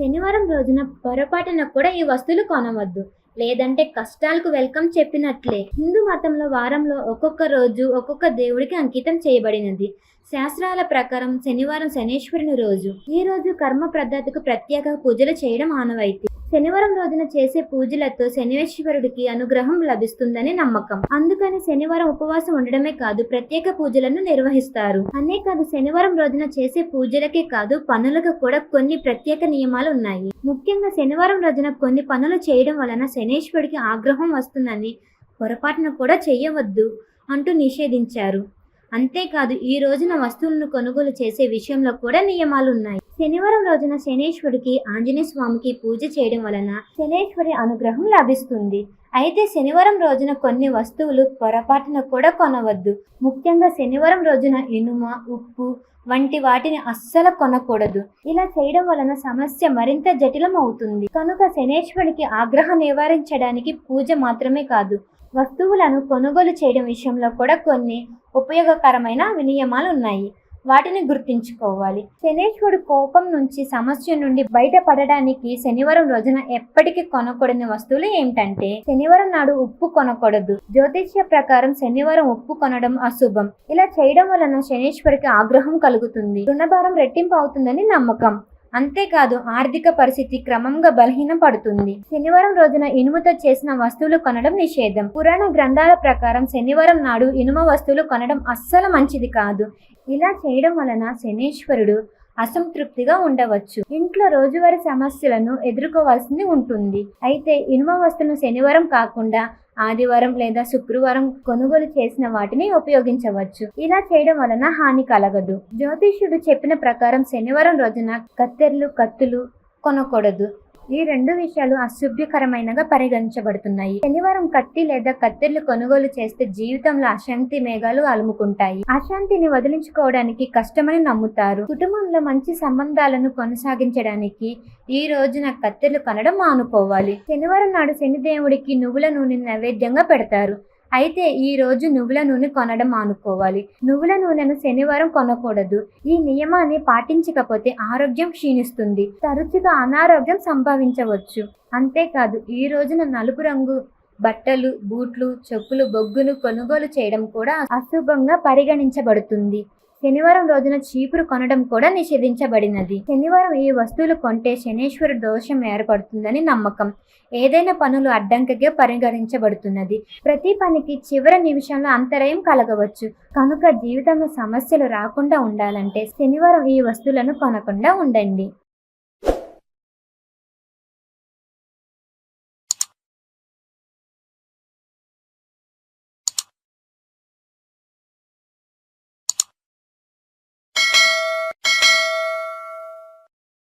శనివారం రోజున పొరపాటున కూడా ఈ వస్తువులు కొనవద్దు. లేదంటే కష్టాలకు వెల్కమ్ చెప్పినట్లే. హిందూ మతంలో వారంలో ఒక్కొక్క రోజు ఒక్కొక్క దేవుడికి అంకితం చేయబడినది. శాస్త్రాల ప్రకారం శనివారం శనేశ్వరుని రోజు. ఈ రోజు కర్మ పద్ధతికి ప్రత్యేక పూజలు చేయడం ఆనవాయితీ. శనివారం రోజున చేసే పూజలతో శనివేశ్వరుడికి అనుగ్రహం లభిస్తుందని నమ్మకం. అందుకని శనివారం ఉపవాసం ఉండడమే కాదు ప్రత్యేక పూజలను నిర్వహిస్తారు. అనే కాదు శనివారం రోజున చేసే పూజలకే కాదు పనులకు కూడా కొన్ని ప్రత్యేక నియమాలు ఉన్నాయి. ముఖ్యంగా శనివారం రోజున కొన్ని పనులు చేయడం వలన శనేశ్వరుడికి ఆగ్రహం వస్తుందని పొరపాటున కూడా చేయవద్దు అంటూ నిషేధించారు. అంతేకాదు ఈ రోజున వస్తువులను కొనుగోలు చేసే విషయంలో కూడా నియమాలు ఉన్నాయి. శనివారం రోజున శనేశ్వరుడికి ఆంజనేయ స్వామికి పూజ చేయడం వలన శనేశ్వరి అనుగ్రహం లభిస్తుంది. అయితే శనివారం రోజున కొన్ని వస్తువులు పొరపాటున కూడా కొనవద్దు. ముఖ్యంగా శనివారం రోజున ఇనుమ ఉప్పు వంటి వాటిని అస్సలు కొనకూడదు. ఇలా చేయడం వలన సమస్య మరింత జటిలం అవుతుంది కనుక శనేశ్వరుడికి ఆగ్రహం నివారించడానికి పూజ మాత్రమే కాదు వస్తువులను కొనుగోలు చేయడం విషయంలో కూడా కొన్ని ఉపయోగకరమైన నియమాలు ఉన్నాయి. వాటిని గుర్తుంచుకోవాలి. శనేశ్వరుడు కోపం నుంచి సమస్య నుండి బయటపడడానికి శనివారం రోజున ఎప్పటికీ కొనకూడని వస్తువులు ఏమిటంటే శనివారం నాడు ఉప్పు కొనకూడదు. జ్యోతిష్య ప్రకారం శనివారం ఉప్పు కొనడం అశుభం. ఇలా చేయడం వలన శనేశ్వరికి ఆగ్రహం కలుగుతుంది. రుణభారం రెట్టింపు అవుతుందని నమ్మకం. అంతేకాదు ఆర్థిక పరిస్థితి క్రమంగా బలహీన పడుతుంది శనివారం రోజున ఇనుముతో చేసిన వస్తువులు కొనడం నిషేధం. పురాణ గ్రంథాల ప్రకారం శనివారం నాడు ఇనుమ వస్తువులు కొనడం అస్సలు మంచిది కాదు. ఇలా చేయడం వలన శనేశ్వరుడు అసంతృప్తిగా ఉండవచ్చు. ఇంట్లో రోజువారీ సమస్యలను ఎదుర్కోవాల్సింది ఉంటుంది. అయితే ఇనుమ వస్తువులను శనివారం కాకుండా ఆదివారం లేదా శుక్రవారం కొనుగోలు చేసిన వాటిని ఉపయోగించవచ్చు. ఇలా చేయడం వలన హాని కలగదు. జ్యోతిష్యుడు చెప్పిన ప్రకారం శనివారం రోజున కత్తెర్లు కత్తులు కొనకూడదు. ఈ రెండు విషయాలు అశుభ్యకరమైనగా పరిగణించబడుతున్నాయి. శనివారం కత్తి లేదా కత్తెర్లు కొనుగోలు చేస్తే జీవితంలో అశాంతి మేఘాలు అలుముకుంటాయి. అశాంతిని వదిలించుకోవడానికి కష్టమని నమ్ముతారు. కుటుంబంలో మంచి సంబంధాలను కొనసాగించడానికి ఈ రోజున కత్తెర్లు కొనడం మానుకోవాలి. శనివారం నాడు శనిదేవుడికి నువ్వుల నూనె నైవేద్యంగా పెడతారు. అయితే ఈ రోజు నువ్వుల నూనె కొనడం మానుకోవాలి నువ్వుల నూనెను శనివారం కొనకూడదు. ఈ నియమాన్ని పాటించకపోతే ఆరోగ్యం క్షీణిస్తుంది. తరచుగా అనారోగ్యం సంభవించవచ్చు. అంతేకాదు ఈ రోజున నలుపు రంగు బట్టలు బూట్లు చెప్పులు బొగ్గులు కొనుగోలు చేయడం కూడా అశుభంగా పరిగణించబడుతుంది. శనివారం రోజున చీపురు కొనడం కూడా నిషేధించబడినది. శనివారం ఈ వస్తువులు కొంటే శనేశ్వర దోషం ఏర్పడుతుందని నమ్మకం. ఏదైనా పనులు అడ్డంకిగా పరిగణించబడుతున్నది. ప్రతి పనికి చివరి నిమిషంలో అంతరాయం కలగవచ్చు. కనుక జీవితంలో సమస్యలు రాకుండా ఉండాలంటే శనివారం ఈ వస్తువులను కొనకుండా ఉండండి.